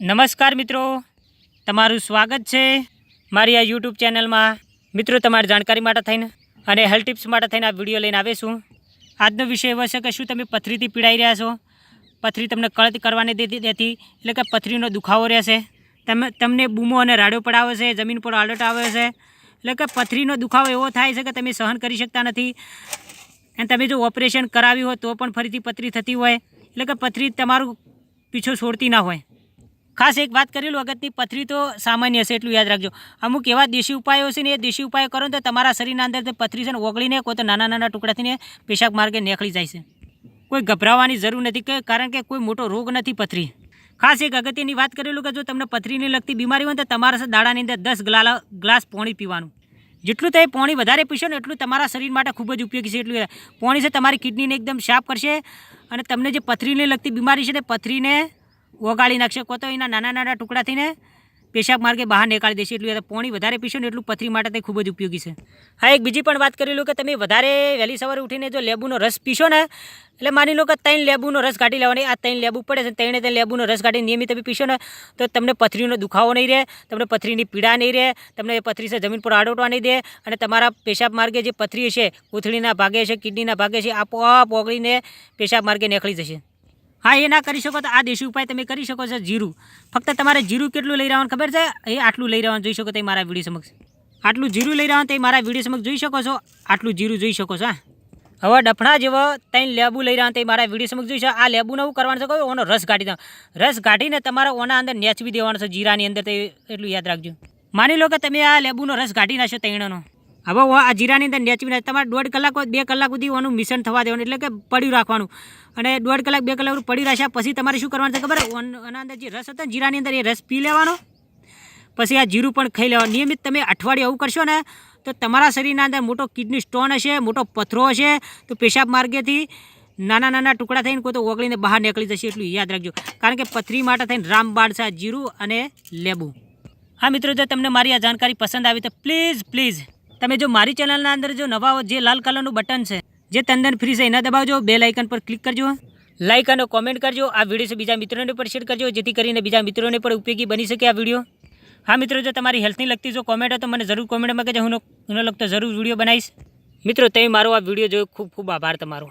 નમસ્કાર મિત્રો. તમારું સ્વાગત છે મારી આ યુટ્યુબ ચેનલમાં. મિત્રો, તમારી જાણકારી માટે થઈને અને હેલ્થ ટિપ્સ માટે થઈને આ વીડિયો લઈને આવીશું આજનો વિષય એવો છે કે શું તમે પથરીથી પીડાઈ રહ્યા છો? પથરી તમને કળત કરવાની દેતી દેતી એટલે કે પથરીનો દુખાવો રહેશે. તમે, તમને બૂમો અને રાડો પડાવે છે, જમીન પર આલટ આવે છે. એટલે કે પથરીનો દુખાવો એવો થાય છે કે તમે સહન કરી શકતા નથી. અને તમે જો ઓપરેશન કરાવ્યું હોય તો પણ ફરીથી પથરી થતી હોય. એટલે કે પથરી તમારું પીછો છોડતી ના હોય. ખાસ એક વાત કરેલું અગત્યની પથરી તો સામાન્ય છે, એટલું યાદ રાખજો. અમુક એવા દેશી ઉપાયો છે ને, એ દેશી ઉપાયો કરો તો તમારા શરીરના અંદર પથરી છે ને, ઓગળીને કોઈ તો નાના નાના ટુકડાથી ને પેશાબ માર્ગે નીકળી જાય છે. કોઈ ગભરાવાની જરૂર નથી કે, કારણ કે કોઈ મોટો રોગ નથી પથરી. ખાસ એક અગત્યની વાત કરેલું કે જો તમને પથરીને લગતી બીમારી હોય તો તમારા દાડાની અંદર દસ ગ્લા ગ્લાસ પાણી પીવાનું. જેટલું તમે પાણી વધારે પીશો ને, એટલું તમારા શરીર માટે ખૂબ જ ઉપયોગી છે, એટલું પાણી છે, તમારી કિડનીને એકદમ સાફ કરશે અને તમને જે પથરીને લગતી બીમારી છે તે પથરીને ઓગાળી નાખશે કો તો એના નાના નાના ટુકડાથી ને પેશાબ માર્ગે બહાર નીકાળી દેશે. એટલું પાણી વધારે પીશો ને એટલું પથરી માટે તે ખૂબ જ ઉપયોગી છે. હા, એક બીજી પણ વાત કરી લો કે તમે વધારે વહેલી સવારે ઉઠીને જો લેબુનો રસ પીશો ને, એટલે માની લો કે ત્રણ લેબુનો રસ કાઢી લેવાની આ ત્રણ લેબુ પડે છે ત્રણે ત્રણ લેબુનો રસ કાઢી નિયમિત તમે પીશો ને, તો તમને પથરીનો દુખાવો નહીં રહે, તમને પથરીની પીડા નહીં રહે, તમને પથરી છે જમીન પર આડોટવા નહીં દે અને તમારા પેશાબ માર્ગે જે પથરી છે કોથળીના ભાગે છે કિડનીના ભાગે છે આપોઆપ ઓગળીને પેશાબ માર્ગે નીકળી જશે. હા, એ ના કરી શકો તો આ દેશી ઉપાય તમે કરી શકો છો, જીરું. ફક્ત તમારે જીરું કેટલું લઈ રહેવાનું ખબર છે? એ આટલું લઈ રહેવાનું જોઈ શકો તો મારા વીડિયો સમક્ષ. આટલું જીરું લઈ રહેવાનું તો મારા વીડિયો સમક્ષ જોઈ શકો છો. આટલું જીરું જોઈ શકો છો, હા. હવે ડફણા જેવો ત્રણ લેબુ લઈ રહ્યા તે મારા વીડિયો સમક્ષ જોઈશે આ લેબુને એવું કરવાનું છે કે ઓનો રસ કાઢી દો. રસ કાઢીને તમારે ઓના અંદર નેચવી દેવાનો છે, જીરાની અંદર તે એટલું યાદ રાખજો. માની લો કે તમે આ લેબુનો રસ કાઢી નાખશો તૈણનો હવે આ જીરાની અંદર નેચવી નાખ તમારે દોઢ કલાક બે કલાક સુધી ઓનું મિશ્રણ થવા દેવાનું, એટલે કે પડ્યું રાખવાનું. અને દોઢ કલાક, બે કલાક પડી રાખ્યા પછી તમારે શું કરવાનું છે ખબર? એના અંદર જે રસ હતો ને જીરાની અંદર એ રસ પી લેવાનો. પછી આ જીરું પણ ખાઈ લેવાનું. નિયમિત તમે અઠવાડિયે એવું કરશો ને, તો તમારા શરીરના અંદર મોટો કિડની સ્ટોન હશે, મોટો પથરો હશે, તો પેશાબ માર્ગેથી નાના નાના ટુકડા થઈને કોઈ તો ઓગળીને બહાર નીકળી જશે એટલું યાદ રાખજો. કારણ કે પથરી માટે થઈને રામબાણ છે જીરું અને લેબુ. હા મિત્રો, જો તમને મારી આ જાણકારી પસંદ આવી તો પ્લીઝ પ્લીઝ તમે જો મારી ચેનલના અંદર જો નવા જે લાલ કલરનું બટન છે, જે તંદન ફ્રી છે, એના દબાવજો, બે લાઇકન પર ક્લિક કરજો. લાઇક અને કોમેન્ટ કરજો. આ વીડિયો બીજા મિત્રોને પણ શેર કરજો, જેથી કરીને બીજા મિત્રોને પણ ઉપયોગી બની શકે આ વીડિયો હા મિત્રો, જો તમારી હેલ્થની લગતી જો કોમેન્ટ હોય તો મને જરૂર કોમેન્ટમાં કહેજો. હું એનો લગતો જરૂર વીડિયો બનાવીશ. મિત્રો તમે મારો આ વીડિયો જોયો. ખૂબ ખૂબ આભાર તમારો.